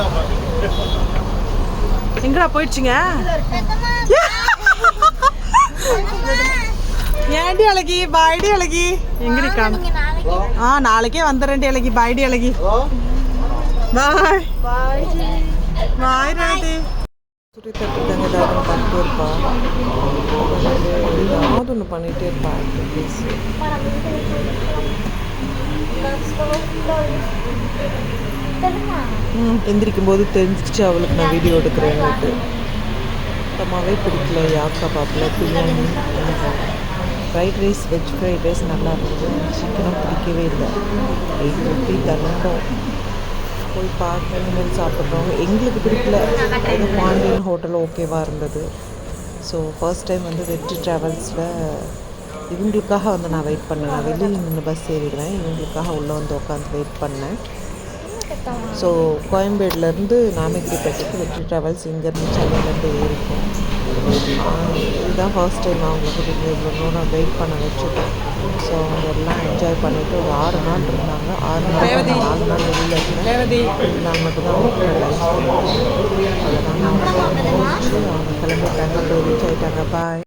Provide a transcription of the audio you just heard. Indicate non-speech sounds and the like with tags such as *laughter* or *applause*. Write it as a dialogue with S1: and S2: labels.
S1: *laughs* எங்கடா போயிடுச்சுங்க? *laughs* ஏன்டி அழகி? பாய்டி அழகி. எங்கடி காண ஆ நாளைக்கே வந்துடுறேன்டி அழகி. பாய்டி அழகி. பாய். பாய். ராடி சுற்றி தட்டுதாங்க ஏதாவது பண்ணிட்டே இருப்பா ஏதாவது ஒன்று பண்ணிகிட்டே இருப்பா ஆக்டிவிட்டீஸ் ம் எந்திரிக்கும் போது தெரிஞ்சிச்சு அவளுக்கு நான் வீடியோ எடுக்கிறேன் சுத்தமாகவே பிடிக்கல யாக்கா பாப்பில் biryani fried rice veg fried rice நல்லா இருந்தது. சிக்கனும் பிடிக்கவே இல்லை. எயிட் ஃபிஃப்டி தண்டோம் போய் பார்த்து இனிமேல் சாப்பிட்றோம். எங்களுக்கு பிடிக்கல. அது பாண்டியன் ஹோட்டல் ஓகேவாக இருந்தது. ஸோ ஃபர்ஸ்ட் டைம் வந்து வெற்றி ட்ராவல்ஸில் இவங்களுக்காக வந்து நான் வெயிட் பண்ணேன். நான் வெளியில் நின்று பஸ் ஏறிடுவேன். இவங்களுக்காக உள்ளே வந்து உட்காந்து வெயிட் பண்ணேன். ஸோ கோயம்பேடுலேருந்து நாமகிரிப்பேட்டைக்கு வெற்றி ட்ராவல்ஸ் இங்கேருந்து சென்னையிலேருந்து ஆஹ் இதுதான் ஃபர்ஸ்ட் டைம் அவங்களுக்கு இங்கே இவ்வளோ நேரம் வெயிட் பண்ண வச்சுட்டோம் ஸோ அவங்க எல்லாம் என்ஜாய் பண்ணிவிட்டு ஒரு ஆறு நாள் இருந்தாங்க. ஆறு நாள் நான் நாலு நாள் வெளியில் இருந்தேன். நாள் மட்டும்தான் லஞ்ச் பண்ணோம் அதெல்லாம் அவங்க கிளம்பிட்டாங்க போய் ரீச் ஆகிட்டாங்க பாய்